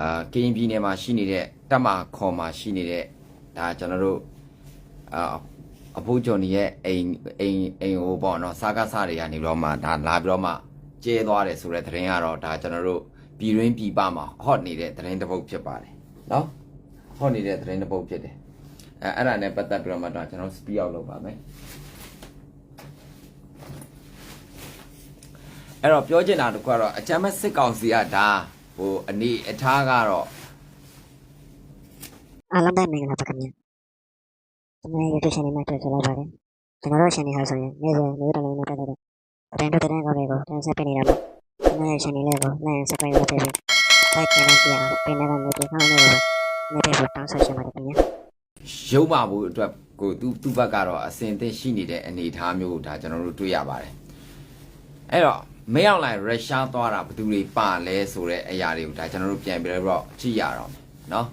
အာကရင်ပြည်နယ်မှာရှိနေတဲ့တပ်မခေါ်မှာရှိနေတဲ့ဒါကျွန်တော်တို့အာအဖိုးကျော်နေရဲ့အိမ်အိမ်အိမ်ဟိုပေါ့နော်စားကစားတွေကနေပြီးတော့မှဒါလာပြီးတော့မှကျဲသွားတယ်ဆိုတဲ့သတင်းကတော့ဒါကျွန်တော်တို့ပြည်ရင်းပြည်ပမှာဟော့နေတဲ့သတင်းတစ်ပုဒ်ဖြစ်ပါတယ်နော်ဟော့နေတဲ့သတင်းတစ်ပုဒ်ဖြစ်တယ်အဲအဲ့ဒါနဲ့ပတ်သက်ပြီးတော့မှတော့ကျွန်တော် speed out လုပ်ပါမယ်အဲ့တော့ပြောချင်တာတခုကတော့အချမ်းမစစ်ကောင်စီကဒါ ဟိုအနေအထားကတော့အားလုံးပဲမင်္ဂလာပါခင်ဗျာကျွန်တော်ရဲ့ YouTube channel မှာတွေ့ကြလိုက်ပါတယ်ကျွန်တော်တို့ channel ဟာဆိုရင်နေ့စဉ်နေ့တိုင်းနဲ့ပတ်သက်တဲ့သတင်းတို့သတင်းကောင်းတွေကိုတင်ဆက်ပေးနေတာပါကျွန်တော်ရဲ့ channel လေးကို like and subscribe လုပ်ပေးပြီး like နဲ့ကြည့်အောင်ပင်နေတဲ့ notification လေးကိုနေ့တိုင်းပို့တောင်းဆိုချင်ပါတယ်ခင်ဗျာရုပ်မာဖို့အတွက်ကိုသူသူ့ဘက်ကတော့အစင်သင့်ရှိနေတဲ့အနေအထားမျိုးကိုဒါကျွန်တော်တို့တွေ့ရပါတယ်အဲ့တော့ မင်းအောင်လိုင်းရုရှားသွားတာဘယ်သူတွေပါလဲဆိုတဲ့အရာတွေကိုဒါကျွန်တော်တို့ပြန်ပြီးတော့ကြည့်ရတော့မယ်နော်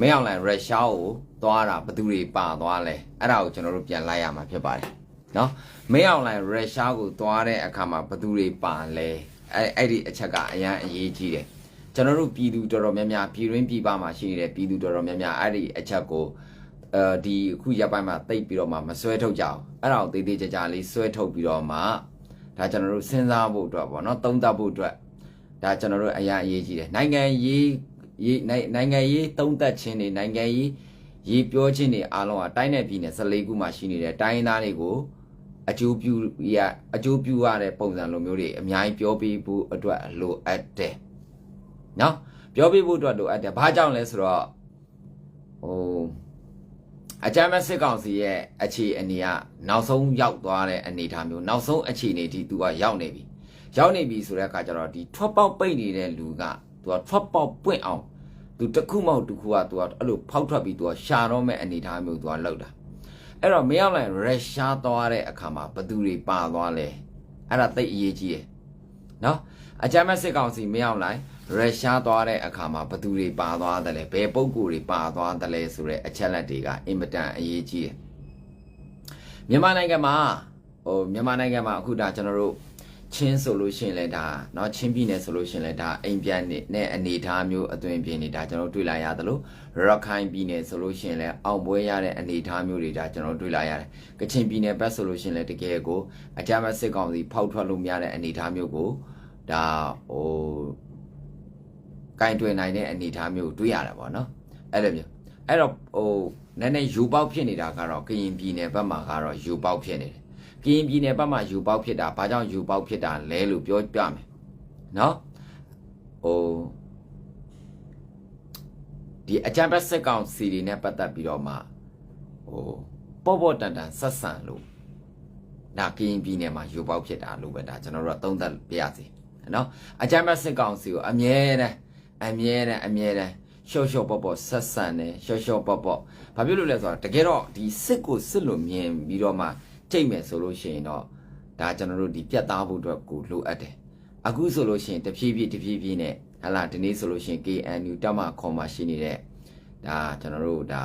မင်းအောင်လိုင်းရုရှားကိုသွားတာဘယ်သူတွေပါသွားလဲအဲ့ဒါကိုကျွန်တော်တို့ပြန်လိုက်ရမှာဖြစ်ပါတယ်နော်မင်းအောင်လိုင်းရုရှားကိုသွားတဲ့အခါမှာဘယ်သူတွေပါလဲအဲ့အဲ့ဒီအချက်ကအရန်အရေးကြီးတယ်ကျွန်တော်တို့ပြည်သူတော်တော်များများပြည်ရင်းပြည်ပမှာရှိနေတဲ့ပြည်သူတော်တော်များများအဲ့ဒီအချက်ကိုအဲဒီအခုရပ်ပိုင်းမှာတိတ်ပြီးတော့မှမဆွဲထုတ်ကြအောင်အဲ့ဒါကိုသေးသေးကြကြလေးဆွဲထုတ်ပြီးတော့မှ ဒါကျွန်တော်တို့စဉ်းစားဖို့အတွက်ပေါ့နော်သုံးသပ်ဖို့အတွက်ဒါကျွန်တော်တို့အရာအရေးကြီးတယ်နိုင်ငံရေးရေးနိုင်နိုင်ငံရေးသုံးသပ်ခြင်းတွေနိုင်ငံရေးရေးပြောခြင်းတွေအားလုံးကတိုင်းနယ်ပြည်နယ်14ခုမှာရှိနေတဲ့တိုင်းရင်းသားတွေကိုအကျိုးပြုရအကျိုးပြုရတဲ့ပုံစံလိုမျိုးတွေအများကြီးပြောပေးဖို့အတွက်လိုအပ်တယ်နော်ပြောပေးဖို့အတွက်လိုအပ်တယ်ဘာကြောင့်လဲဆိုတော့ဟို အကြမ်းမဲ့စစ်ကောင်စီရဲ့အခြေအနေကနောက်ဆုံးရောက်သွားတဲ့အနေအထားမျိုးနောက်ဆုံးအခြေအနေထိသူကရောက်နေပြီရောက်နေပြီဆိုတဲ့အခါကျတော့ဒီထွက်ပေါက်ပိတ်နေတဲ့လူကသူကထွက်ပေါက်ပွင့်အောင်သူတစ်ခုမဟုတ်တစ်ခုကသူကအဲ့လိုဖောက်ထွက်ပြီးသူကရှာတော့မဲ့အနေအထားမျိုးသူကလောက်တာအဲ့တော့မင်းအောင်လိုက်ရုရှားသွားတဲ့အခါမှာဘသူတွေပါသွားလဲအဲ့ဒါသိပ်အရေးကြီးတယ်နော် အကြမ်းမဲ့စစ်ကောင်စီမင်းအောင်လိုက်ရုရှားသွားတဲ့အခါမှာဘသူတွေပါသွားတယ်လဲဘယ်ပုံကိုယ်တွေပါသွားတယ်လဲဆိုတဲ့အချက်လက်တွေကအင်မတန်အရေးကြီးတယ်မြန်မာနိုင်ငံမှာဟိုမြန်မာနိုင်ငံမှာအခုဒါကျွန်တော်တို့ချင်းဆိုလို့ရှိရင်လည်းဒါเนาะချင်းပြည်နယ်ဆိုလို့ရှိရင်လည်းဒါအိမ်ပြန်နဲ့အနေအထားမျိုးအသွင်ပြင်နေတာကျွန်တော်တို့တွေ့လာရသလိုရခိုင်ပြည်နယ်ဆိုလို့ရှိရင်လည်းအောင်ပွဲရတဲ့အနေအထားမျိုးတွေဒါကျွန်တော်တို့တွေ့လာရတယ်ကချင်ပြည်နယ်ဘက်ဆိုလို့ရှိရင်လည်းတကယ်ကိုအကြမ်းဖက်စစ်ကောင်စီဖောက်ထွက်လို့မရတဲ့အနေအထားမျိုးကို ဒါဟိုကင်တွင်နိုင်တဲ့အနေအထားမျိုးကိုတွေ့ရတာပေါ့နော်အဲ့လိုမျိုးအဲ့တော့ဟိုနည်းနည်းယူပေါက်ဖြစ်နေတာကတော့ကရင်ပြည်နယ်ဘက်မှာကတော့ယူပေါက်ဖြစ်နေတယ်ကရင်ပြည်နယ်ဘက်မှာယူပေါက်ဖြစ်တာဘာကြောင့်ယူပေါက်ဖြစ်တာလဲလို့ပြောပြမယ်နော်ဟိုဒီအကြံပတ်စက်ကောင်စီတွေနဲ့ပတ်သက်ပြီးတော့မှဟိုပေါ့ပေါ့တန်တန်ဆက်ဆံလို့ဒါကရင်ပြည်နယ်မှာယူပေါက်ဖြစ်တာလို့ပဲဒါကျွန်တော်တို့ကသုံးသပ်ပြရစီ နော်အကြံပတ်စက်ကောင်စီကိုအမြဲတမ်း အမြဲတမ်းအမြဲတမ်းရှော့ရှော့ပေါ့ပေါ့ဆက်ဆံတယ်ရှော့ရှော့ပေါ့ပေါ့ဘာဖြစ်လို့လဲဆိုတော့တကယ်တော့ဒီစစ်ကိုစစ်လို့မြင်ပြီးတော့မှထိတ်မယ်ဆိုလို့ရှိရင်တော့ဒါကျွန်တော်တို့ဒီပြတ်သားဖို့အတွက်ကိုလိုအပ်တယ်အခုဆိုလို့ရှိရင်တဖြည်းဖြည်းတဖြည်းဖြည်းနဲ့ဟလာဒီနေ့ဆိုလို့ရှိရင် KNU တက်မှခေါ်မှရှိနေတဲ့ဒါကျွန်တော်တို့ဒါ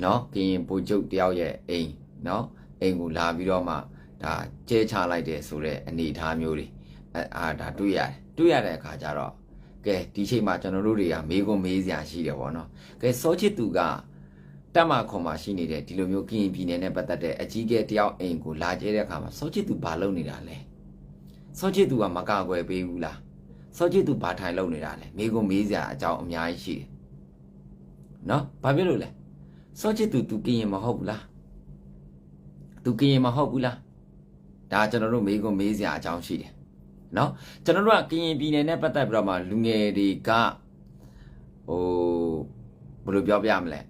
เนาะကရင်ဗိုလ်ချုပ်တယောက်ရဲ့အိမ်เนาะအိမ်ကိုလာပြီးတော့မှ ဒါကျဲချလိုက်တယ်ဆိုတဲ့အနေအထားမျိုးတွေအဲအာဒါတွေ့ရတယ်တွေ့ရတဲ့အခါကျတော့ကဲဒီချိန်မှာကျွန်တော်တို့တွေကမေးခွန်းမေးစရာရှိတယ်ပေါ့နော်ကဲစောချစ်သူကတက်မခွန်မှာရှိနေတဲ့ဒီလိုမျိုးကရင်ပြည်နယ်နဲ့ပတ်သက်တဲ့အကြီးအကဲတယောက်အိမ်ကိုလာကျဲတဲ့အခါမှာစောချစ်သူဘာလုပ်နေတာလဲစောချစ်သူကမကကွယ်ပေးဘူးလားစောချစ်သူဘာထိုင်လုပ်နေတာလဲမေးခွန်းမေးစရာအကြောင်းအများကြီးရှိတယ်နော်ဘာဖြစ်လို့လဲစောချစ်သူသူကရင်မဟုတ်ဘူးလားသူကရင်မဟုတ်ဘူးလား ဒါကျွန်တော်တို့မေးခွန်းမေးစရာအကြောင်းရှိတယ်နော်ကျွန်တော်တို့ကကရင်ပြည်နယ်နဲ့ပတ်သက်ပြီးတော့မှလူငယ်တွေကဟိုဘယ်လိုပြောပြမလဲ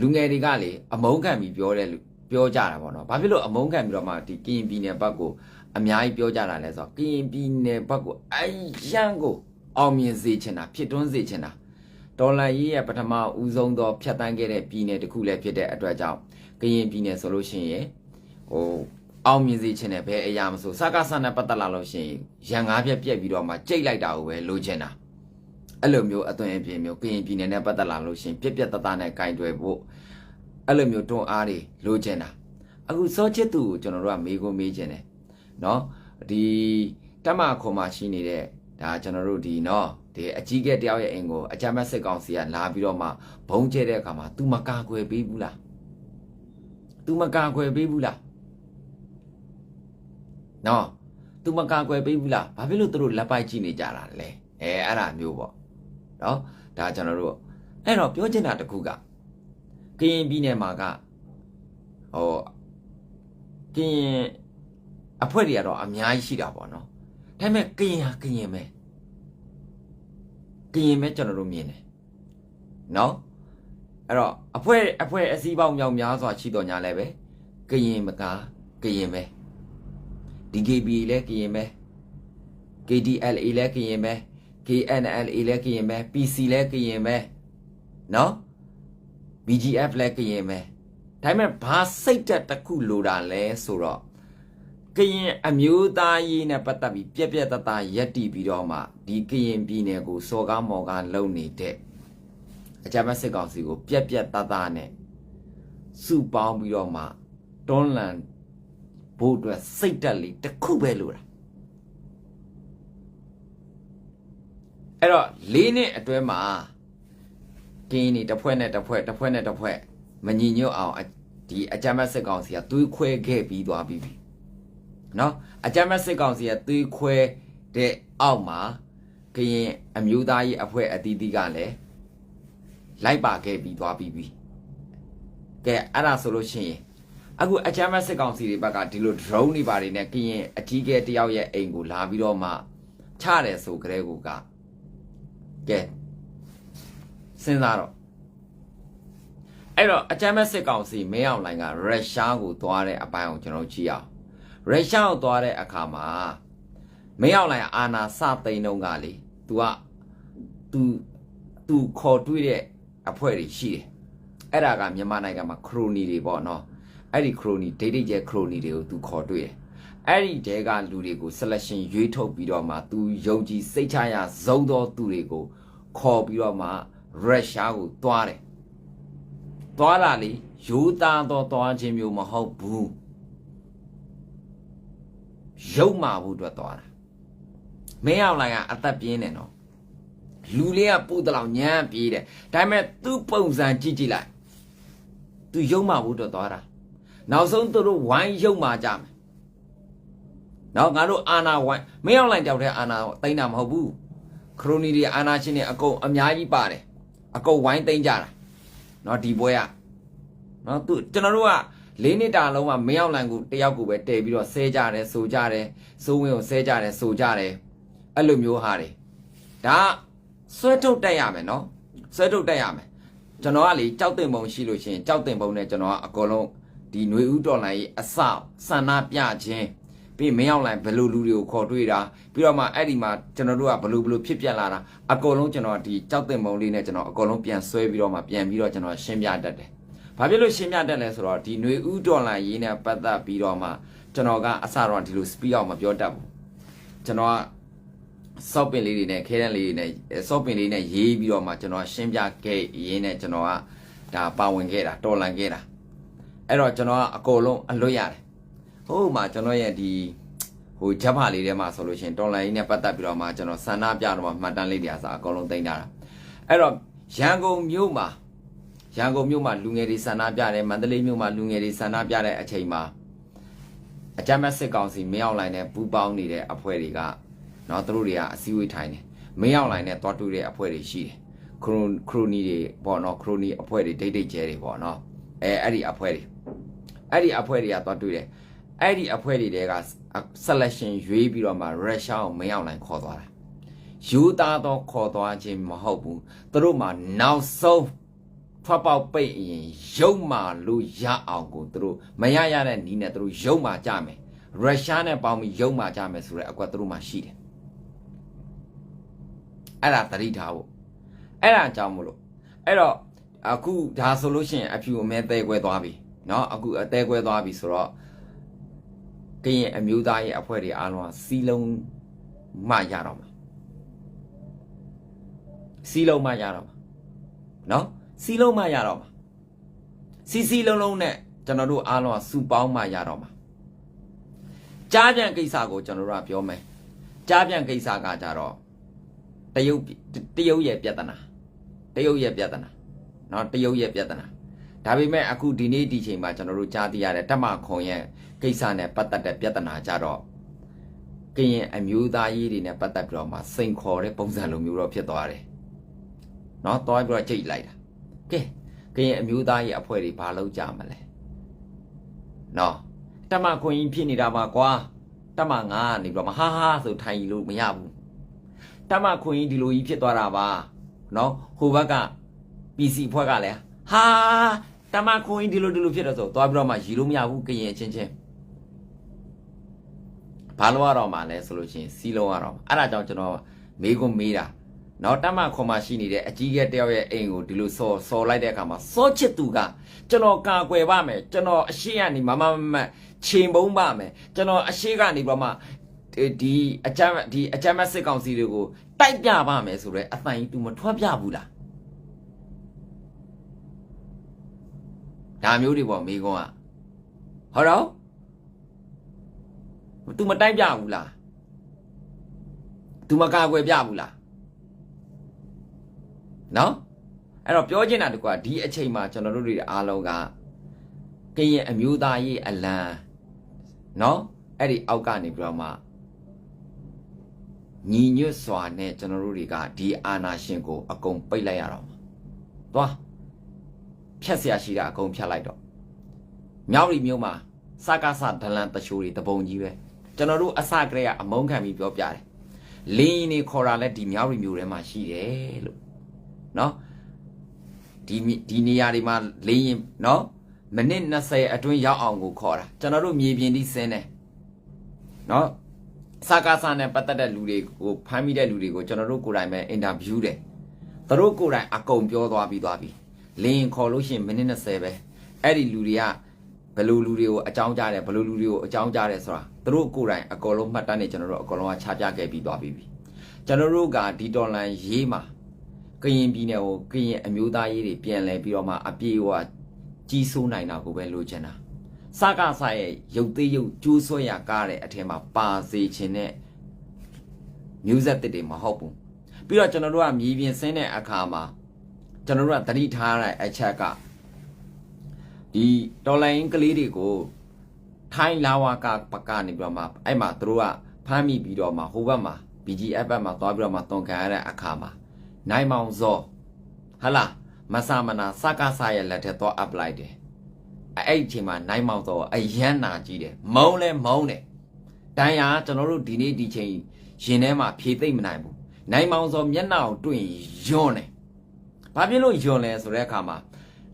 လူငယ်တွေကလေအမုန်းခံပြီးပြောတယ်လို့ပြောကြတာပေါ့နော်ဘာဖြစ်လို့အမုန်းခံပြီးတော့မှဒီကရင်ပြည်နယ်ဘက်ကိုအများကြီးပြောကြတာလဲဆိုတော့ကရင်ပြည်နယ်ဘက်ကိုအယံကိုအောင်မြင်စေချင်တာဖြစ်တွန်းစေချင်တာဒေါ်လာရေးရဲ့ပထမဦးဆုံးသောဖြတ်တန်းခဲ့တဲ့ပြည်နယ်တစ်ခုလည်းဖြစ်တဲ့အတွက်ကြောင့်ကရင်ပြည်နယ်ဆိုလို့ရှိရင်ဟို အောင်မြင်စေချင်တယ်ဘယ်အရာမဆိုစကားဆန်နဲ့ပတ်သက်လာလို့ရှိရင်ရန်ငါးပြက်ပြက်ပြီးတော့မှကြိတ်လိုက်တာကိုပဲလိုချင်တာအဲ့လိုမျိုးအသွင်အပြင်မျိုးကရင်ပြည်နယ်နဲ့ပတ်သက်လာလို့ရှိရင်ပြက်ပြက်တသားနဲ့ကင်တွယ်ဖို့အဲ့လိုမျိုးတွန်းအားတွေလိုချင်တာအခုစောချစ်သူကိုကျွန်တော်တို့ကမေးခွန်းမေးချင်တယ်เนาะဒီတက်မခွန်မှာရှိနေတဲ့ဒါကျွန်တော်တို့ဒီเนาะ ဒီအကြီးကဲတယောက်ရဲ့အိမ်ကိုအကြမ်းမဲ့စစ်ကောင်စီကလာပြီးတော့မှဘုံကျဲတဲ့အခါမှာ तू မကာကွယ်ပေးဘူးလား तू မကာကွယ်ပေးဘူးလား နော် तू မကာကွယ်ပေးဘူးလားဘာဖြစ်လို့သူတို့လက်ပိုက်ကြည့်နေကြတာလဲအဲအဲ့ဒါမျိုးပေါ့နော်ဒါကျွန်တော်တို့အဲ့တော့ပြောချင်တာတစ်ခုကကရင်ပြည်နယ်မှာကဟိုကရင်အဖွဲ့တွေကတော့အများကြီးရှိတာပေါ့နော်ဒါပေမဲ့ကရင်ဟာကရင်ပဲကရင်ပဲကျွန်တော်တို့မြင်တယ်နော်အဲ့တော့အဖွဲ့အဖွဲ့အစည်းပေါင်းမြောက်များစွာရှိတော်ညာလဲပဲကရင်မကားကရင်ပဲ DKB လည်းကရင်ပဲ KDLA လည်းကရင်ပဲ KNLA လည်းကရင်ပဲ PC လည်းကရင်ပဲနော် BGF လည်းကရင်ပဲဒါပေမဲ့ဘာစိတ်တက်တစ်ခုလိုတာလဲဆိုတော့ကရင်အမျိုးသားရေးနဲ့ပတ်သက်ပြီးပြက်ပြက်တသားရက်တီပြီးတော့မှဒီကရင်ပြည်နယ်ကိုစော်ကားမော်ကားလုပ်နေတဲ့အကြမ်းဖက်စစ်ကောင်စီကို ပြက်ပြက်တသားနဲ့စုပေါင်းပြီးတော့မှတွန်းလန် ဘို့အတွက်စိတ်တက်လေးတစ်ခုပဲလိုတာအဲ့တော့လေးနှစ်အတွဲမှာကင်းနေတစ်ဖွဲ့နဲ့တစ်ဖွဲ့တစ်ဖွဲ့နဲ့တစ်ဖွဲ့မညီညွတ်အောင်အဒီအကြမ်းဖက်စစ်ကောင်စီကသွေးခွဲခဲ့ပြီးသွားပြီပြီနော်အကြမ်းဖက်စစ်ကောင်စီကသွေးခွဲတဲ့အောက်မှာကရင်အမျိုးသားရေးအဖွဲ့အသီးသီးကလည်းလိုက်ပါခဲ့ပြီးသွားပြီပြီကဲအဲ့ဒါဆိုလို့ရှိရင် အခုအချမ်းမစစ်ကောင်စီတွေဘက်ကဒီလို drone တွေပါတယ်နဲ့ကရင်အကြီးကဲတယောက်ရဲ့အိမ်ကိုလာပြီးတော့မှချတယ်ဆိုကြတဲ့ကူကကဲစဉ်းစားတော့အဲ့တော့အချမ်းမစစ်ကောင်စီမင်းအောင်လိုင်ကရုရှားကိုသွားတဲ့အပိုင်းကိုကျွန်တော်ကြည့်အောင်ရုရှားကိုသွားတဲ့အခါမှာမင်းအောင်လိုင်အာနာစသိန်းတုံးကလေ तू က तू तू ခေါ်တွေ့တဲ့အဖွဲတွေရှိတယ်အဲ့ဒါကမြန်မာနိုင်ငံမှာခရိုနီတွေပေါ့နော် အဲ့ဒီခရိုနီဒိတ်ဒိတ်ကျဲခရိုနီတွေကိုသူခေါ်တွေ့တယ်အဲ့ဒီတဲကလူတွေကို selection ရွေးထုတ်ပြီးတော့မှသူယုံကြည်စိတ်ချရဇုံသောသူတွေကိုခေါ်ပြီးတော့မှရုရှားကိုတွားတယ်တွားတာလေယူသားသောတွားခြင်းမျိုးမဟုတ်ဘူးရုပ်မာဖို့အတွက်တွားတာမင်းအောင်လိုင်ကအသက်ပြင်းတယ်နော်လူလေးကပူတလောင်ညံ့ပြေးတယ်ဒါပေမဲ့သူ့ပုံစံကြည့်ကြည့်လိုက်သူရုပ်မာဖို့အတွက်တွားတာ နောက်ဆုံးသူတို့ဝိုင်းရုပ်မာကြမယ်။နောက်ငါတို့အာနာဝိုင်းမင်းအောင်လိုက်တောက်တဲ့အာနာတိမ့်တာမဟုတ်ဘူး။ခရိုနီတွေအာနာချင်းတွေအကုန်အများကြီးပါတယ်။အကုန်ဝိုင်းတိမ့်ကြတာ။နော်ဒီပွဲကနော်သူကျွန်တော်တို့ကလေးနှစ်တာလုံးကမင်းအောင်လိုင်ကိုတယောက်ကိုပဲတည်ပြီးတော့ဆဲကြတယ်ဆိုကြတယ်စိုးဝင်းကိုဆဲကြတယ်ဆိုကြတယ်အဲ့လိုမျိုးဟာတွေဒါဆွဲထုတ်တက်ရမယ်နော်ဆွဲထုတ်တက်ရမယ်ကျွန်တော်ကလေကြောက်တင်ပုံရှိလို့ရှိရင်ကြောက်တင်ပုံနဲ့ကျွန်တော်ကအကုန်လုံး ဒီຫນွေဥတော်လိုင်းရဲ့အစဆန္ဒပြခြင်းပြီးမင်းအောင်လိုင်းဘယ်လိုလူတွေကိုခေါ်တွေ့တာပြီးတော့မှအဲ့ဒီမှာကျွန်တော်တို့ကဘယ်လိုဘယ်လိုဖြစ်ပြက်လာတာအကုန်လုံးကျွန်တော်ဒီကြောက်တင်ပုံလေးနဲ့ကျွန်တော်အကုန်လုံးပြန်ဆွဲပြီးတော့မှပြန်ပြီးတော့ကျွန်တော်ရှင်းပြတတ်တယ်။ဘာဖြစ်လို့ရှင်းပြတတ်လဲဆိုတော့ဒီຫນွေဥတော်လိုင်းရေးနဲ့ပတ်သက်ပြီးတော့မှကျွန်တော်ကအစတော့ဒီလို speed အောင်မပြောတတ်ဘူး။ကျွန်တော်ကစော့ပင်လေးတွေနဲ့ခဲတန်းလေးတွေနဲ့စော့ပင်လေးနဲ့ရေးပြီးတော့မှကျွန်တော်ရှင်းပြခဲ့ရင်းနဲ့ကျွန်တော်ကဒါပါဝင်ခဲ့တာတော်လန်ခဲ့တာ အဲ့တော့ကျွန်တော်ကအကုန်လုံးအလွတ်ရတယ်ဟိုမှာကျွန်တော်ရဲ့ဒီဟိုဂျက်ဖာလေးထဲမှာဆိုလို့ရှိရင်တော်လိုင်းနဲ့ပတ်သက်ပြီးတော့မှကျွန်တော်ဆန္ဒပြတော့မှမှတ်တမ်းလေးတွေအစားအကုန်လုံးတင်ထားတာအဲ့တော့ရန်ကုန်မြို့မှာရန်ကုန်မြို့မှာလူငယ်တွေဆန္ဒပြတယ်မန္တလေးမြို့မှာလူငယ်တွေဆန္ဒပြတဲ့အချိန်မှာအကြမ်းမဲ့စစ်ကောင်စီမင်းအောင်လိုင်းနဲ့ပူးပေါင်းနေတဲ့အဖွဲ့တွေကနော်သူတို့တွေကအစည်းအဝေးထိုင်တယ်မင်းအောင်လိုင်းနဲ့တွားတူတဲ့အဖွဲ့တွေရှိတယ်ခရိုခရိုနီတွေပေါ့နော်ခရိုနီအဖွဲ့တွေဒိတ်ဒိတ်ကျဲတွေပေါ့နော်အဲအဲ့ဒီအဖွဲ့တွေ အဲ့ဒီအဖွဲ့တွေကသွားတွေ့တယ်အဲ့ဒီအဖွဲ့တွေတဲက selection ရွေးပြီးတော့မှရုရှားကိုမင်းအောင်လိုင်းခေါ်သွားတာယူသားတော့ခေါ်သွားခြင်းမဟုတ်ဘူးသူတို့မှနောက်ဆုံးထွက်ပေါက်ပိတ်ရင်ရုပ်မာလို့ရအောင်ကိုသူတို့မရရတဲ့နီးနဲ့သူတို့ရုပ်မာကြမယ်ရုရှားနဲ့ပေါင်းပြီးရုပ်မာကြမယ်ဆိုတဲ့အကွက်သူတို့မှရှိတယ်အဲ့ဒါသတိထားဖို့အဲ့ဒါကြောင့်မလို့အဲ့တော့အခုဒါဆိုလို့ရှိရင်အဖြူအမဲသေးခွဲသွားပြီ เนาะအခုအသေးခွဲသွားပြီဆိုတော့ကရင်အမျိုးသားရဲ့အဖွဲ့တွေအားလုံးကစီလုံးမှရတော့မှာစီလုံးမှရတော့မှာเนาะစီလုံးမှရတော့မှာစီစီလုံးလုံးနဲ့ကျွန်တော်တို့အားလုံးကစုပေါင်းမှရတော့မှာကြားပြန်ကိစ္စကိုကျွန်တော်တို့ကပြောမယ်ကြားပြန်ကိစ္စကကြတော့ တရုတ်တရုတ်ရဲ့ပြဿနာတရုတ်ရဲ့ပြဿနာเนาะတရုတ်ရဲ့ပြဿနာ ဒါပေမဲ့အခုဒီနေ့ဒီချိန်မှာကျွန်တော်တို့ကြားသိရတဲ့တပ်မခွန်ရဲ့ကိစ္စနဲ့ပတ်သက်တဲ့ပြဿနာကြတော့ကရင်အမျိုးသားရေးတွေနဲ့ပတ်သက်ပြီးတော့မှစိန်ခေါ်တဲ့ပုံစံလိုမျိုးတော့ဖြစ်သွားတယ်။နော်တွားပြီးတော့ကြိတ်လိုက်တာ။ကဲကရင်အမျိုးသားရေးအဖွဲ့တွေဘာလုပ်ကြမလဲ။နော်တမခွန်ကြီးဖြစ်နေတာပါကွာ။တမငါကနေပြီးတော့မဟာဟာဆိုထိုင်လို့မရဘူး။တမခွန်ကြီးဒီလိုကြီးဖြစ်သွားတာပါ။နော်ဟိုဘက်က PC ဖွဲ့ကလည်းဟာ တမခွင်ကြီးဒီလိုဒီလိုဖြစ်တော့ဆိုသွားပြီးတော့မှရီလို့မရဘူးကရင်အချင်းချင်းဘာလို့ရတော့မှလဲဆိုလို့ရှိရင်စီးလုံးရတော့မှာအဲ့ဒါကြောင့်ကျွန်တော်မေးခွန်းမေးတာနော်တမခွန်မရှိနေတဲ့အကြီးကဲတယောက်ရဲ့အိမ်ကိုဒီလိုစော်စော်လိုက်တဲ့အခါမှာစောချစ်သူကကျွန်တော်ကာကွယ်ပါမယ်ကျွန်တော်အရှိကနေမမမမချိန်ပုံးပါမယ်ကျွန်တော်အရှိကနေပြီးတော့မှဒီအကြမ်းဒီအကြမ်းမစစ်ကောင်စီတွေကိုတိုက်ပြပါမယ်ဆိုတော့အတိုင် तू မထွက်ပြဘူးလား ဒါမျိုးတွေပေါ့မိကုန်းကဟောတော့ तू မတိုက်ပြဘူးလား तू မကာကွယ်ပြဘူးလားနော်အဲ့တော့ပြောချင်တာတကွာဒီအချိန်မှာကျွန်တော်တို့တွေအားလုံးကကရင်အမျိုးသားရေးအလံနော်အဲ့ဒီအောက်ကနေပြီးတော့မှညီညွတ်စွာနဲ့ကျွန်တော်တို့တွေကဒီအာနာရှင်ကိုအကုန်ပိတ်လိုက်ရတော့မှာ။သွား ဖြတ်เสียရှိတာအကုန်ဖြတ်လိုက်တော့မြောက်ရီမျိုးမှာစကားစဒလန်တချိုးတွေတပုံကြီးပဲကျွန်တော်တို့အစကတည်းကအမုန်းခံပြီးပြောပြတယ်။လင်းရင်နေခေါ်တာလဲဒီမြောက်ရီမျိုးထဲမှာရှိတယ်လို့နော်ဒီဒီနေရာတွေမှာလင်းရင်နော်မိနစ်20အတွင်းရောက်အောင်ကိုခေါ်တာကျွန်တော်တို့မြေပြင်ထိဆင်းတယ်နော်စာကားစာနဲ့ပတ်သက်တဲ့လူတွေကိုဖမ်းမိတဲ့လူတွေကိုကျွန်တော်တို့ကိုယ်တိုင်ပဲအင်တာဗျူးတယ်သူတို့ကိုယ်တိုင်အကုန်ပြောသွားပြီးသွားပြီ လင်းခေါ်လို့ရှိရင်မိနစ်20ပဲအဲ့ဒီလူတွေကဘယ်လိုလူတွေကိုအကြောင်းကြားတယ်ဘယ်လိုလူတွေကိုအကြောင်းကြားတယ်ဆိုတာသူတို့ကိုယ်တိုင်အကုန်လုံးမှတ်တမ်းနေကျွန်တော်တို့အကုန်လုံးကချပြခဲ့ပြီးသွားပြီကျွန်တော်တို့ကဒီတော်လန်ရေးမှာကရင်ပြည်နယ်ကိုကရင်အမျိုးသားရေးတွေပြန်လဲပြီးတော့မှအပြေအဝကြီးစိုးနိုင်တာကိုပဲလိုချင်တာစကားဆရဲ့ရုပ်သေးရုပ်ကျိုးဆွဲရကားတဲ့အထက်မှာပါစေခြင်းနဲ့မျိုးဆက်တစ်တွေမဟုတ်ဘူးပြီးတော့ကျွန်တော်တို့ကမြေပြင်ဆင်းတဲ့အခါမှာ ကျွန်တော်တို့ကသတိထားတဲ့အချက်ကဒီတော်လိုင်းကလေးတွေကိုထိုင်းလာဝကပကနေပြီးတော့မှအဲ့မှာသူတို့ကဖမ်းမိပြီးတော့မှဟိုဘက်မှာ BGF ဘက်မှာသွားပြီးတော့မှတုံခံရတဲ့အခါမှာနိုင်မောင်စောဟလာမဆာမနာစကားဆရဲ့လက်ထက်သွား up လိုက်တယ်အဲ့ဒီအချိန်မှာနိုင်မောင်စောအယမ်းနာကြီးတယ်မုံလဲမုံတယ်တန်ရာကျွန်တော်တို့ဒီနေ့ဒီချိန်ရင်ထဲမှာဖြေသိမ့်မနိုင်ဘူးနိုင်မောင်စောမျက်နှာကိုတွေ့ရင်ယွန်းတယ် ဘာဖြစ်လို့ယွန်းလဲဆိုတဲ့အခါမှာ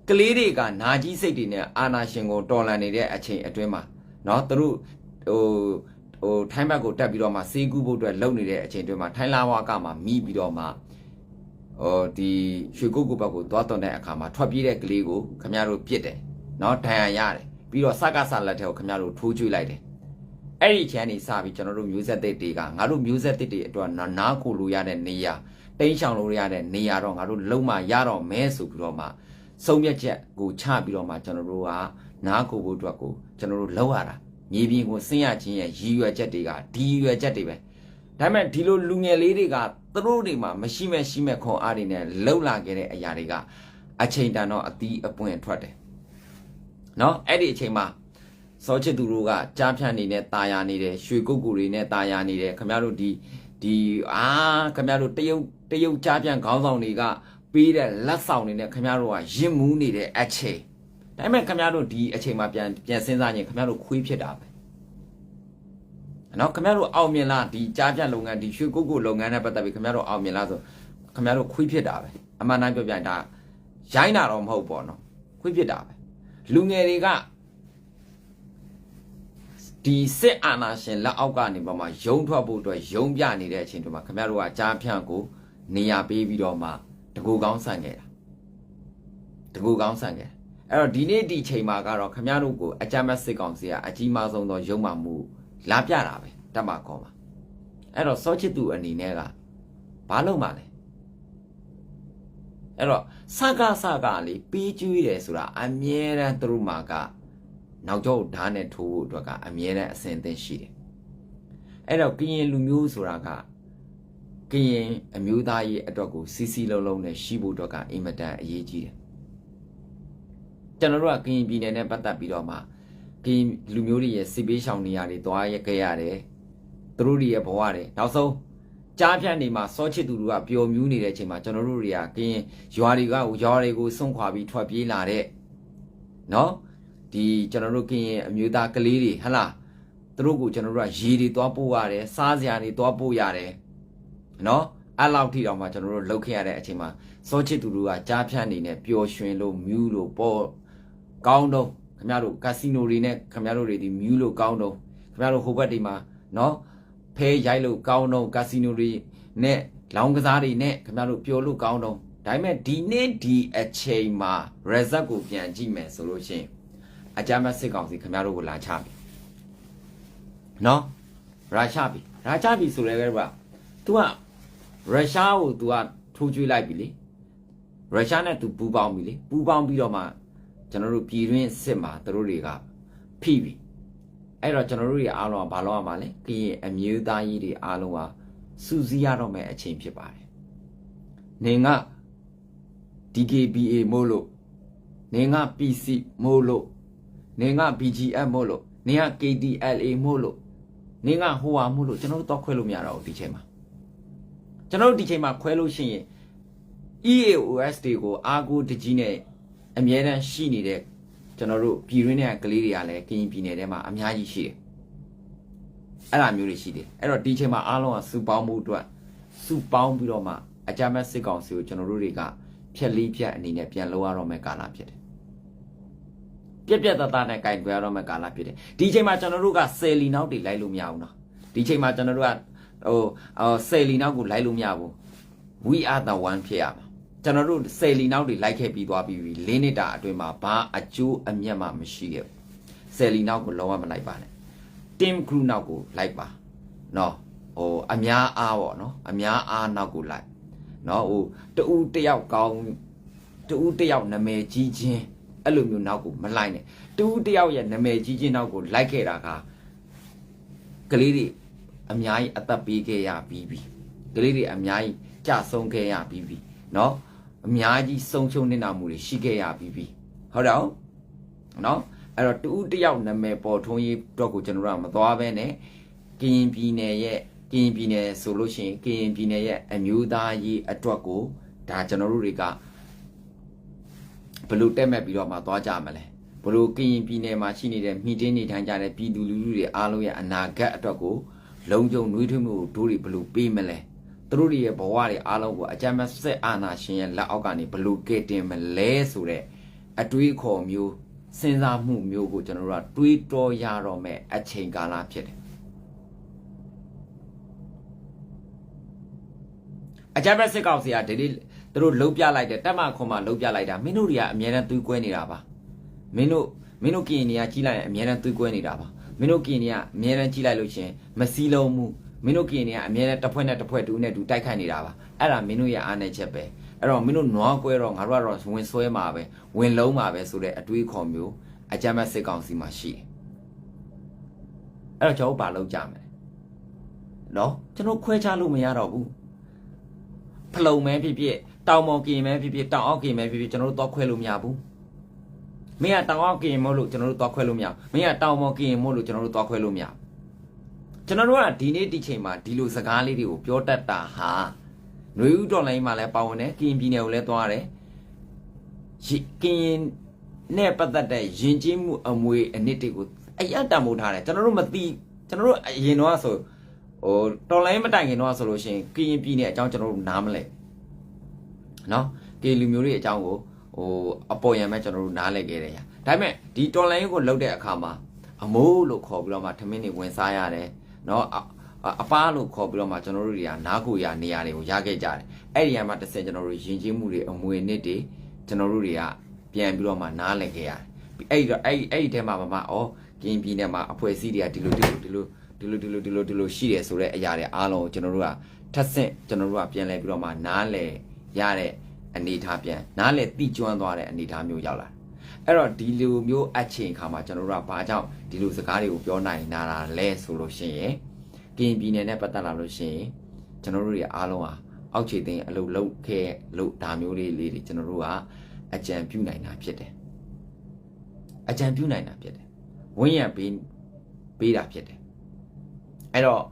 ကလေးတွေကနာကြီးစိတ်တွေနဲ့အာနာရှင်ကိုတော်လန်နေတဲ့အချိန်အတွင်းမှာเนาะသူတို့ဟိုဟိုထိုင်းဘက်ကိုတက်ပြီးတော့မှစေးကူးဖို့အတွက်လုပ်နေတဲ့အချိန်တွင်မှာထိုင်းလာဝါကမှမိပြီးတော့မှဟိုဒီရွှေကုတ်ကုတ်ဘက်ကိုသွားသွန်တဲ့အခါမှာထွက်ပြေးတဲ့ကလေးကိုခမရတို့ပြစ်တယ်เนาะဒဏ်ရာရတယ်ပြီးတော့စကားဆလက်ထဲကိုခမရတို့ထိုးကျွေးလိုက်တယ်အဲ့ဒီချမ်းနေစပြီးကျွန်တော်တို့မျိုးဆက်သစ်တွေကငါတို့မျိုးဆက်သစ်တွေအတွက်နားကိုလိုရတဲ့နေရာ တိန်းရှောင်လို့ရတဲ့နေရာတော့ငါတို့လုံးမရတော့မဲဆိုပြီးတော့မှဆုံးဖြတ်ချက်ကိုချပြီးတော့မှကျွန်တော်တို့ကနားကိုဖို့အတွက်ကိုကျွန်တော်တို့လောက်ရတာမြေပြင်ကိုဆင်းရခြင်းရဲ့ရည်ရွယ်ချက်တွေကဒီရည်ရွယ်ချက်တွေပဲဒါပေမဲ့ဒီလိုလူငယ်လေးတွေကသူတို့တွေမှာမရှိမဲ့ရှိမဲ့ခွန်အားတွေနဲ့လှုပ်လာခဲ့တဲ့အရာတွေကအချိန်တန်တော့အသီးအပွင့်ထွက်တယ်နော်အဲ့ဒီအချိန်မှာစောချစ်သူတို့ကကြားဖြန့်နေနဲ့ตาယာနေတယ်ရွှေကုတ်ကူတွေနဲ့ตาယာနေတယ်ခင်ဗျားတို့ဒီဒီအာခင်ဗျားတို့တရုတ် တရုတ်ကြားဖြန့်ခေါင်းဆောင်တွေကပေးတဲ့လက်ဆောင်တွေနဲ့ခင်ဗျားတို့ကရင်မူးနေတဲ့အချိန်ဒါပေမဲ့ခင်ဗျားတို့ဒီအချိန်မှာပြန်ပြန်စဉ်းစားရင်ခင်ဗျားတို့ခွေးဖြစ်တာပဲနော်ခင်ဗျားတို့အောင်မြင်လားဒီကြားဖြန့်လုပ်ငန်းဒီရွှေကုတ်ကူလုပ်ငန်းနဲ့ပတ်သက်ပြီးခင်ဗျားတို့အောင်မြင်လားဆိုခင်ဗျားတို့ခွေးဖြစ်တာပဲအမှန်တမ်းပြောပြရင်ဒါရိုင်းတာတော့မဟုတ်ပေါ့နော်ခွေးဖြစ်တာပဲလူငယ်တွေကဒီစစ်အာဏာရှင်လက်အောက်ကနေပါမှယုံထွက်ဖို့အတွက်ယုံပြနေတဲ့အချိန်တွေမှာခင်ဗျားတို့ကကြားဖြန့်ကို နေရာပေးပြီးတော့မှတကူကောင်းဆန့်ခဲ့တာတကူကောင်းဆန့်ခဲ့အဲ့တော့ဒီနေ့ဒီချိန်မှာကတော့ခင်ဗျားတို့ကိုအကြမ်းမဲ့စစ်ကောင်စီကအကြီးမားဆုံးသောယုံမှမှုလာပြတာပဲတတ်မှာခေါ်မှာအဲ့တော့စောချစ်သူအနေနဲ့ကဘာလုပ်မှလဲအဲ့တော့စကားစကားလေးပြီးကျွေးတယ်ဆိုတာအမြဲတမ်းသူတို့မှာကနောက်ကျောဓာတ်နဲ့ထိုးဖို့အတွက်ကအမြဲတမ်းအစဉ်အသင့်ရှိတယ်အဲ့တော့ကရင်လူမျိုးဆိုတာက ကကရင်အမျိုးသားရေးအတွက်ကိုစီစီလုံးလုံးနဲ့ရှိဖို့အတွက်ကအင်မတန်အရေးကြီးတယ်ကျွန်တော်တို့ကကရင်ပြည်နယ်နဲ့ပတ်သက်ပြီးတော့မှကရင်လူမျိုးတွေရဲ့စစ်ပေးရှောင်နေရတွေတွားရခဲ့ရတယ်သူတို့တွေရဲ့ဘဝတွေနောက်ဆုံးကြားဖြတ်နေမှာစောချစ်သူတို့ကပျော်မြူးနေတဲ့အချိန်မှာကျွန်တော်တို့တွေကကရင်ရွာတွေကရွာတွေကိုစွန့်ခွာပြီးထွက်ပြေးလာတဲ့နော်ဒီကျွန်တော်တို့ကရင်အမျိုးသားကလေးတွေဟဟလားသူတို့ကိုကျွန်တော်တို့ကရေတွေသွားပို့ရတယ်စားစရာတွေသွားပို့ရတယ် နော်အဲ့လောက်ထိတောင်မှကျွန်တော်တို့လှုပ်ခဲ့ရတဲ့အချိန်မှာစောချစ်သူတို့ကကြားဖြတ်နေနဲ့ပျော်ရွှင်လို့မြူးလို့ပေါ့ကောင်းတော့ခင်ဗျားတို့ကာစီနိုတွေနဲ့ခင်ဗျားတို့တွေဒီမြူးလို့ကောင်းတော့ခင်ဗျားတို့ဟိုဘက်တွေမှာနော်ဖဲရိုက်လို့ကောင်းတော့ကာစီနိုတွေနဲ့လောင်းကစားတွေနဲ့ခင်ဗျားတို့ပျော်လို့ကောင်းတော့ဒါပေမဲ့ဒီနေ့ဒီအချိန်မှာ result ကိုပြန်ကြည့်မယ်ဆိုလို့ရှိရင်အကြမ်းမဲ့စစ်ကောင်စီခင်ဗျားတို့ကိုလာချပြီနော်ရာချပြီရာချပြီဆိုလဲကဲ तू က ရုရှားကို तू ကထိုးကျွေးလိုက်ပြီလေရုရှားနဲ့ तू ပူးပေါင်းပြီလေပူးပေါင်းပြီးတော့မှကျွန်တော်တို့ပြည်တွင်းစစ်မှာသူတို့တွေကဖိပြီအဲ့တော့ကျွန်တော်တို့တွေအားလုံးကဘာလို့ရမှာလဲကရင်အမျိုးသားကြီးတွေအားလုံးကစူးစီးရတော့မယ့်အချိန်ဖြစ်ပါတယ်နေငါ DKBA မို့လို့နေငါ PC မို့လို့နေငါ BGF မို့လို့နေငါ KDLA မို့လို့နေငါဟိုဟာမို့လို့ကျွန်တော်တို့တော့ခွဲလို့မရတော့ဘူးဒီချိန်မှာ ကျွန်တော်တို့ဒီချိန်မှာခွဲလို့ရှိရင် EAOS တွေကိုအာကိုတကြီးနဲ့အမြဲတမ်းရှိနေတဲ့ကျွန်တော်တို့ပြည်ရင်းတဲ့ကလေးတွေကလည်းကရင်ပြည်နယ်ထဲမှာအများကြီးရှိတယ်အဲ့လိုမျိုးတွေရှိတယ်အဲ့တော့ဒီချိန်မှာအားလုံးကစူပေါင်းမှုအတွက်စူပေါင်းပြီးတော့မှအကြမ်းမဲ့စစ်ကောင်စီကိုကျွန်တော်တို့တွေကဖြက်လေးဖြက်အနေနဲ့ပြန်လောရတော့မယ့်ကာလဖြစ်တယ်ပြက်ပြက်တသားနဲ့ကြိုင်တွယ်ရတော့မယ့်ကာလဖြစ်တယ်ဒီချိန်မှာကျွန်တော်တို့ကဆယ်လီနောက်တွေလိုက်လို့မရဘူးနော်ဒီချိန်မှာကျွန်တော်တို့က ဟိုအော်ဆယ်လီနောက်ကိုလိုက်လို့မရဘူး we are the one ဖြစ်ရမှာကျွန်တော်တို့ဆယ်လီနောက်တွေလိုက်ခဲ့ပြီးသွားပြီးပြီ၄နှစ်တာအတွင်းမှာဘာအကျိုးအမြတ်မှမရှိခဲ့ဘူးဆယ်လီနောက်ကိုလုံးဝမလိုက်ပါနဲ့ team crew နောက်ကိုလိုက်ပါနော်ဟိုအများအားပေါ့နော်အများအားနောက်ကိုလိုက်နော်ဟိုတူတယောက်ကောင်းတူတယောက်နာမည်ကြီးခြင်းအဲ့လိုမျိုးနောက်ကိုမလိုက်နဲ့တူတယောက်ရဲ့နာမည်ကြီးခြင်းနောက်ကိုလိုက်ခဲ့တာကကလေးတွေ အများကြီးအသက်ပေးခဲ့ရပြီးပြီကလေးတွေအများကြီးကြဆုံးခဲ့ရပြီးပြီเนาะအများကြီးဆုံးရှုံးနေတာမှုတွေရှိခဲ့ရပြီးပြီဟုတ်တယ်เนาะအဲ့တော့တူတယောက်နာမည်ပေါ်ထွန်းရေးတော့ကိုကျွန်တော်တို့ကမသွားဘဲနဲ့ကရင်ပြည်နယ်ရဲ့ကရင်ပြည်နယ်ဆိုလို့ရှိရင်ကရင်ပြည်နယ်ရဲ့အမျိုးသားရေးအတွက်ကိုဒါကျွန်တော်တို့တွေကဘယ်လိုတက်မဲ့ပြီးတော့မှသွားကြမလဲဘယ်လိုကရင်ပြည်နယ်မှာရှိနေတဲ့မိတင်းနေထိုင်ကြတဲ့ပြည်သူလူထုတွေအားလုံးရဲ့အနာဂတ်အတွက်ကို လုံခြုံနှွေးထွေးမှုကိုတို့တွေဘယ်လိုပေးမလဲသူတို့တွေရဲ့ဘဝတွေအားလုံးကိုအကြမ်းမဲ့ဆက်အာဏာရှင်ရဲ့လက်အောက်ကနေဘယ်လိုကယ်တင်မလဲဆိုတဲ့အတွေးအခေါ်မျိုးစဉ်းစားမှုမျိုးကိုကျွန်တော်တို့ကတွေးတောရတော့မဲ့အချိန်ကာလဖြစ်တယ်အကြမ်းမဲ့စစ်ကောင်စီကဒီနေ့သူတို့လှုပ်ပြလိုက်တယ်တက်မခွန်မှာလှုပ်ပြလိုက်တာမင်းတို့တွေကအများနဲ့သွေးကွဲနေတာပါမင်းတို့မင်းတို့ကရင်တွေကကြီးလိုက်ရင်အများနဲ့သွေးကွဲနေတာပါ မင်းတို့ကရင်တွေကအများနဲ့ကြီးလိုက်လို့ရှင်မစည်းလုံးမှုမင်းတို့ကရင်တွေကအများနဲ့တစ်ဖွဲ့နဲ့တစ်ဖွဲ့တူနဲ့တူတိုက်ခိုက်နေတာပါအဲ့ဒါမင်းတို့ရဲ့အားနည်းချက်ပဲအဲ့တော့မင်းတို့နွားကွဲတော့ငါတို့ကတော့ဝင်ဆွဲမှာပဲဝင်လုံးမှာပဲဆိုတဲ့အတွေးခေါ်မျိုးအကြမ်းမဲ့စစ်ကောင်စီမှာရှိတယ်အဲ့တော့ကျွန်တော်ဘာလုပ်ကြမလဲနော်ကျွန်တော်ခွဲခြားလို့မရတော့ဘူးဖလုံမဲဖြစ်ဖြစ်တောင်မော်ကင်မဲဖြစ်ဖြစ်တောင်အောက်ကင်မဲဖြစ်ဖြစ်ကျွန်တော်တို့တော့ခွဲလို့မရဘူး မင်းကတောင်အောက်ကင်မို့လို့ကျွန်တော်တို့တော့ခွဲလို့မရဘူးမင်းကတောင်မော်ကင်မို့လို့ကျွန်တော်တို့တော့ခွဲလို့မရဘူးကျွန်တော်တို့ကဒီနေ့ဒီချိန်မှာဒီလိုစကားလေးတွေကိုပြောတတ်တာဟာຫນွေဦးတော်လိုင်းမှာလည်းပါဝင်တယ်ကရင်ပြည်နယ်ကိုလည်းသွားတယ်ကရင်နဲ့ပတ်သက်တဲ့ယဉ်ကျေးမှုအမွေအနှစ်တွေကိုအယံတံမိုးထားတယ်ကျွန်တော်တို့မသိကျွန်တော်တို့အရင်တော့ဆိုဟိုတော်လိုင်းမတိုင်ခင်တော့ဆိုလို့ရှိရင်ကရင်ပြည်နယ်အကြောင်းကျွန်တော်တို့နားမလဲနော်ကရင်လူမျိုးတွေအကြောင်းကို ဟိုအပေါ်ရံမဲ့ကျွန်တော်တို့နားလဲခဲ့တယ်ညာဒါပေမဲ့ဒီတော်လိုင်းကိုလှုပ်တဲ့အခါမှာအမိုးလို့ခေါ်ပြီးတော့မှထမင်းတွေဝင်စားရတယ်နော်အပားလို့ခေါ်ပြီးတော့မှကျွန်တော်တို့တွေကနားကိုရနေရာတွေကိုရခဲ့ကြတယ်အဲ့ဒီရမှာတစ်ဆင့်ကျွန်တော်တို့ယဉ်ကျေးမှုတွေအမွေနှစ်တွေကျွန်တော်တို့တွေကပြန်ပြီးတော့မှနားလည်ခဲ့ရတယ်အဲ့ဒီတော့အဲ့အဲ့ဒီထဲမှာမှဩကင်းပြည်နယ်မှာအဖွဲ့အစည်းတွေကဒီလိုဒီလိုဒီလိုဒီလိုဒီလိုဒီလိုဒီလိုရှိတယ်ဆိုတဲ့အရာတွေအားလုံးကိုကျွန်တော်တို့ကထပ်ဆင့်ကျွန်တော်တို့ကပြန်လဲပြီးတော့မှနားလည်ရတဲ့ အနေထားပြန်နားလည်တိကျွမ်းသွားတဲ့အနေထားမျိုးရောက်လာအဲ့တော့ဒီလိုမျိုးအချိန်ခါမှာကျွန်တော်တို့ကဘာကြောင့်ဒီလိုစကားတွေကိုပြောနိုင်နာတာလဲဆိုလို့ရှိရင်ကရင်ပြည်နယ်နဲ့ပတ်သက်လာလို့ရှိရင်ကျွန်တော်တို့တွေအားလုံးဟာအောက်ခြေသိမ်းအလုပ်လုပ်ခဲ့လို့ဒါမျိုးလေးလေးတွေကျွန်တော်တို့ကအကြံပြုနိုင်တာဖြစ်တယ်အကြံပြုနိုင်တာဖြစ်တယ်ဝင်းရံပေးပေးတာဖြစ်တယ်အဲ့တော့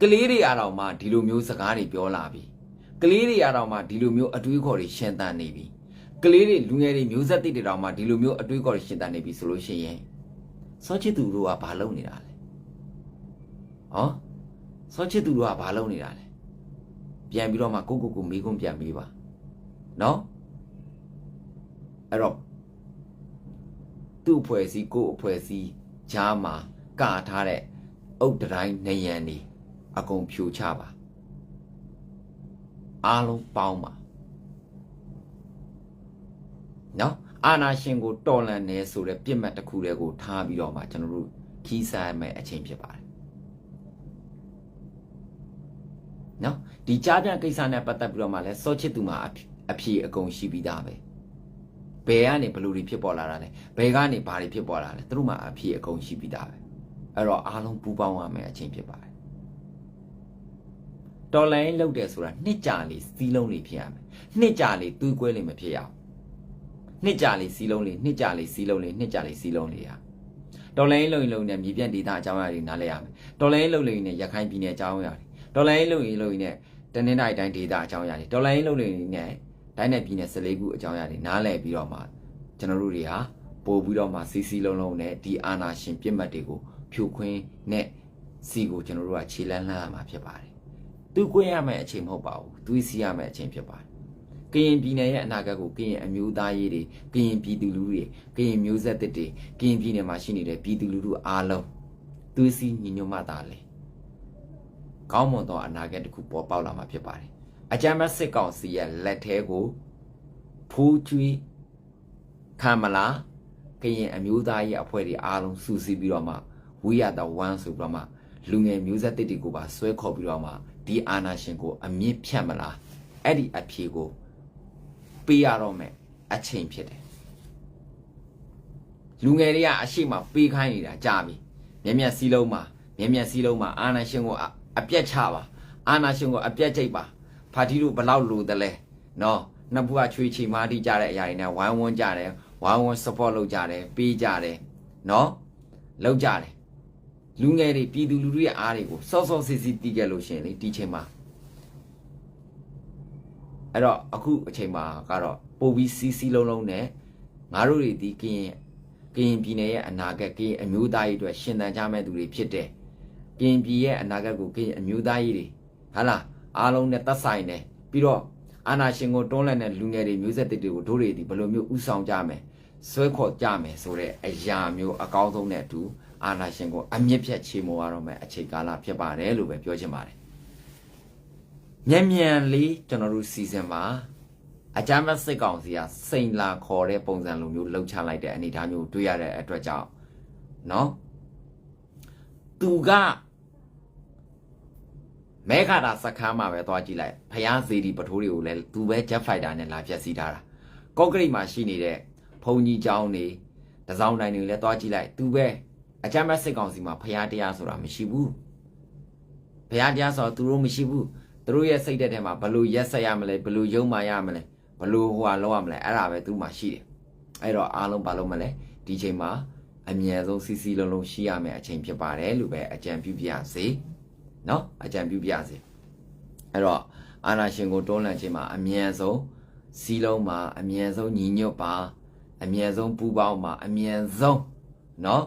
ကလေးတွေအားတော့မှဒီလိုမျိုးစကားတွေပြောလာပြီ ကလေးတွေအားတော့မှဒီလိုမျိုးအတွေးခေါ်တွေရှင်းတန်နေပြီကလေးတွေလူငယ်တွေမျိုးဆက်သစ်တွေတော့မှဒီလိုမျိုးအတွေးခေါ်တွေရှင်းတန်နေပြီဆိုလို့ရှိရင်စောချစ်သူတို့ကဘာလုပ်နေတာလဲဟောစောချစ်သူတို့ကဘာလုပ်နေတာလဲပြန်ပြီးတော့မှကိုကိုကိုမေးခွန်းပြန်ပေးပါနော်အဲ့တော့သူ့အဖွဲ့အစည်းကိုယ့်အဖွဲ့အစည်းဂျားမှာကာထားတဲ့အုတ်တိုင်းနေရန်နေအကုန်ဖြိုချပါ အားလုံးပေါင်းပါနော်အာနာရှင်ကိုတော်လန်နေဆိုတဲ့ပြစ်မှတ်တစ်ခုတည်းကိုထားပြီးတော့မှကျွန်တော်တို့ခီးစားရမယ့်အချိန်ဖြစ်ပါတယ်နော်ဒီကြားပြကိစ္စနဲ့ပတ်သက်ပြီးတော့မှလဲစောချစ်သူမှာအဖြအဖြေအကုန်ရှိပြီးသားပဲဘယ်ကနေဘလို့တွေဖြစ်ပေါ်လာတာလဲဘယ်ကနေဘာတွေဖြစ်ပေါ်လာလဲသူတို့မှာအဖြေအကုန်ရှိပြီးသားပဲအဲ့တော့အားလုံးပူးပေါင်းရမယ့်အချိန်ဖြစ်ပါတယ် တော်လိုင်းလောက်တယ်ဆိုတာနှစ်ကြာလေးစီးလုံးလေးဖြစ်ရမယ်နှစ်ကြာလေးသွေးကွဲလေးမဖြစ်ရအောင်နှစ်ကြာလေးစီးလုံးလေးနှစ်ကြာလေးစီးလုံးလေးနှစ်ကြာလေးစီးလုံးလေးရတော်လိုင်းလုံရင်လုံနဲ့မြေပြန့်ဒေသအကြောင်းအရာတွေနားလဲရမယ်တော်လိုင်းလုံလုံနဲ့ရခိုင်ပြည်နယ်အကြောင်းအရာတွေတော်လိုင်းလုံရင်လုံရင်နဲ့တနင်္လာရီတိုင်းဒေသအကြောင်းအရာတွေတော်လိုင်းလုံလုံနဲ့တိုင်းနယ်ပြည်နယ်14ခုအကြောင်းအရာတွေနားလဲပြီးတော့မှကျွန်တော်တို့တွေဟာပို့ပြီးတော့မှစီစီလုံးလုံးနဲ့ဒီအာနာရှင်ပြစ်မှတ်တွေကိုဖြိုခွင်းနဲ့စီကိုကျွန်တော်တို့ကခြေလန်းလှမ်းရမှာဖြစ်ပါတယ် သူကွင်းရမယ့်အချိန်မဟုတ်ပါဘူးသူစီရမယ့်အချိန်ဖြစ်ပါတယ်ကရင်ပြည်နယ်ရဲ့အနာဂတ်ကိုကရင်အမျိုးသားရေးတွေကရင်ပြည်သူလူထုတွေကရင်မျိုးဆက်သစ်တွေကရင်ပြည်နယ်မှာရှိနေတဲ့ပြည်သူလူထုအားလုံးသူစီညီညွတ်မှသာလေကောင်းမွန်သောအနာဂတ်တစ်ခုပေါ်ပေါက်လာမှာဖြစ်ပါတယ်အကြမ်းဖက်စစ်ကောင်စီရဲ့လက်ထဲကိုဖူးကျွေးခံမလားကရင်အမျိုးသားရေးအဖွဲ့တွေအားလုံးစူးစီးပြီးတော့မှ we are the one ဆိုပြီးတော့မှလူငယ်မျိုးဆက်တစ်တွေကိုပါဆွဲခေါ်ပြီးတော့မှ ဒီအာနာရှင်ကို အမြင့်ဖြတ်မလားအဲ့ဒီအဖြေကိုပေးရတော့မယ်အချိန်ဖြစ်တယ်လူငယ်တွေကအရှိမပေးခိုင်းနေတာကြာပြီမြက်မြက်စီးလုံးမှာမြက်မြက်စီးလုံးမှာအာနာရှင်ကိုအအပြက်ချပါအာနာရှင်ကိုအပြက်ကျိတ်ပါဖာတီတို့ဘလောက်လိုတယ်လဲနော်နှစ်ဖူးကချွေချီမာတိကြတဲ့အရာတွေနဲ့ဝိုင်းဝန်းကြတယ်ဝိုင်းဝန်း support လုပ်ကြတယ်ပေးကြတယ်နော်လုပ်ကြတယ် လူငယ်တွေပြည်သူလူထုရဲ့အားတွေကိုစောစောစစ်စစ်တီးခဲ့လို့ရှရင်လေဒီချိန်မှာအဲ့တော့အခုအချိန်မှာကတော့ပို့ပြီးစီးစီးလုံးလုံးနဲ့ငါတို့တွေဒီကရင်ကရင်ပြည်နယ်ရဲ့အနာဂတ်ကရင်အမျိုးသားရေးအတွက်ရှင်သန်ကြမဲ့သူတွေဖြစ်တယ်ကရင်ပြည်ရဲ့အနာဂတ်ကိုကရင်အမျိုးသားရေးတွေဟာလားအားလုံးနဲ့သက်ဆိုင်တယ်ပြီးတော့အာနာရှင်ကိုတွန်းလှန်တဲ့လူငယ်တွေမျိုးဆက်တွေကိုတို့တွေဒီဘယ်လိုမျိုးဥဆောင်ကြမယ်ဆွဲခေါ်ကြမယ်ဆိုတဲ့အရာမျိုးအကောင်းဆုံးနဲ့အတူ အာနာရှင်ကိုအမြင့်ဖြတ်ချေမိုးရတော့မယ်အချိန်ကာလဖြစ်ပါတယ်လို့ပဲပြောချင်ပါတယ်။မြန်မြန်လေးကျွန်တော်တို့စီစဉ်ပါအကြမ်းဖက်စစ်ကောင်စီကစိန်လာခေါ်တဲ့ပုံစံလိုမျိုးလှုပ်ချလိုက်တဲ့အနေအထားမျိုးတွေ့ရတဲ့အတွက်ကြောင့်နော်သူကမဲခါတာစခန်းမှာပဲသွားကြည့်လိုက်ဖျားစီဒီပထိုးတွေကိုလည်းသူပဲ jet fighter နဲ့လာဖြတ်စီးထားတာကော့ကရိတ်မှာရှိနေတဲ့ဘုံကြီးကျောင်းတွေတစောင်းတိုင်းတွေလည်းသွားကြည့်လိုက်သူပဲ အကြမ်းဖက်စစ်ကောင်စီမှာဖျားတရားဆိုတာမရှိဘူးဖျားတရားဆိုတော့သူတို့မရှိဘူးသူတို့ရဲ့စိတ်တဲ့ထဲမှာဘလို့ရက်ဆက်ရမလဲဘလို့ယုံမာရမလဲဘလို့ဟိုဟာလောက်ရမလဲအဲ့ဒါပဲသူ့မှာရှိတယ်အဲ့တော့အားလုံးဘာလို့မလဲဒီချိန်မှာအမြန်ဆုံးစီစီလုံးလုံးရှိရမယ့်အချိန်ဖြစ်ပါတယ်လို့ပဲအကြံပြုပြရစေเนาะအကြံပြုပြရစေအဲ့တော့အာနာရှင်ကိုတွန်းလှန်ခြင်းမှာအမြန်ဆုံးစီလုံးမှာအမြန်ဆုံးညီညွတ်ပါအမြန်ဆုံးပူပေါင်းပါအမြန်ဆုံးเนาะ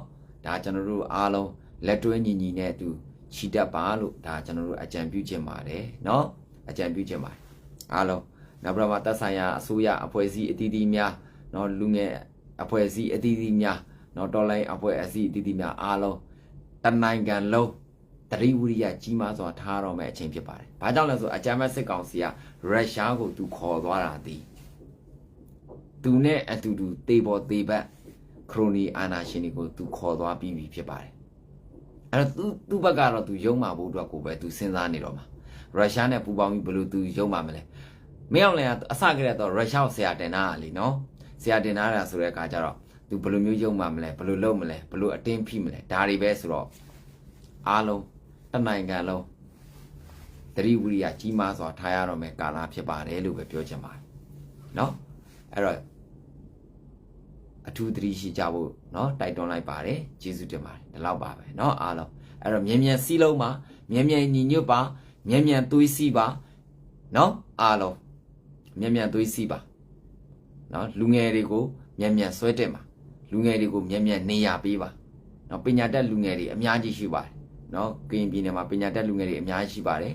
ဒါကျွန်တော်တို့အားလုံးလက်တွဲညီညီနဲ့အတူချီတက်ပါလို့ဒါကျွန်တော်တို့အကြံပြုခြင်းပါတယ်เนาะအကြံပြုခြင်းပါတယ်အားလုံးနောက်ပြီးတော့သက်ဆိုင်ရာအစိုးရအဖွဲ့အစည်းအသီးသီးများเนาะလူငယ်အဖွဲ့အစည်းအသီးသီးများเนาะတော်လိုင်းအဖွဲ့အစည်းအသီးသီးများအားလုံးတနိုင်ငံလုံးတရိဝရိယကြီးမားစွာထားတော့မယ့်အချိန်ဖြစ်ပါတယ်။ဘာကြောင့်လဲဆိုအကြမ်းဖက်စစ်ကောင်စီကရုရှားကိုသူခေါ်သွားတာဒီသူနဲ့အတူတူတေပေါ်တေဘတ် ခရိုနီအာနာရှင်တွေကိုသူခေါ်သွားပြီးပြီဖြစ်ပါတယ်။အဲ့တော့သူသူ့ဘက်ကတော့သူယုံမှာဖို့အတွက်ကိုပဲသူစဉ်းစားနေတော့မှာရုရှားနဲ့ပူးပေါင်းပြီးဘယ်လိုသူယုံမှာမလဲ။မင်းအောင်လည်းအစကတည်းကတော့ရုရှားကိုဆရာတင်တာလीနော်။ဆရာတင်တာတာဆိုတဲ့အခါကျတော့သူဘယ်လိုမျိုးယုံမှာမလဲဘယ်လိုလုပ်မလဲဘယ်လိုအတင်းဖိမလဲဒါတွေပဲဆိုတော့အားလုံးတနိုင်ငံလုံး သတိဝိရိယကြီးမားစွာထားရတော့မယ်ကာလဖြစ်ပါတယ်လို့ပဲပြောချင်ပါတယ်เนาะအဲ့တော့ အထူးသတိရှိကြဖို့เนาะတိုက်တွန်းလိုက်ပါတယ်ယေရှုတင်ပါတယ်ဒီလောက်ပါပဲเนาะအားလုံးအဲ့တော့မြန်မြန်စီးလုံးပါမြန်မြန်ညီညွတ်ပါမြန်မြန်သွေးစီးပါเนาะအားလုံးမြန်မြန်သွေးစီးပါเนาะလူငယ်တွေကိုမြန်မြန်ဆွဲတင်ပါလူငယ်တွေကိုမြန်မြန်နေရပေးပါเนาะပညာတတ်လူငယ်တွေအများကြီးရှိပါတယ်เนาะကရင်ပြည်နယ်မှာပညာတတ်လူငယ်တွေအများကြီးရှိပါတယ်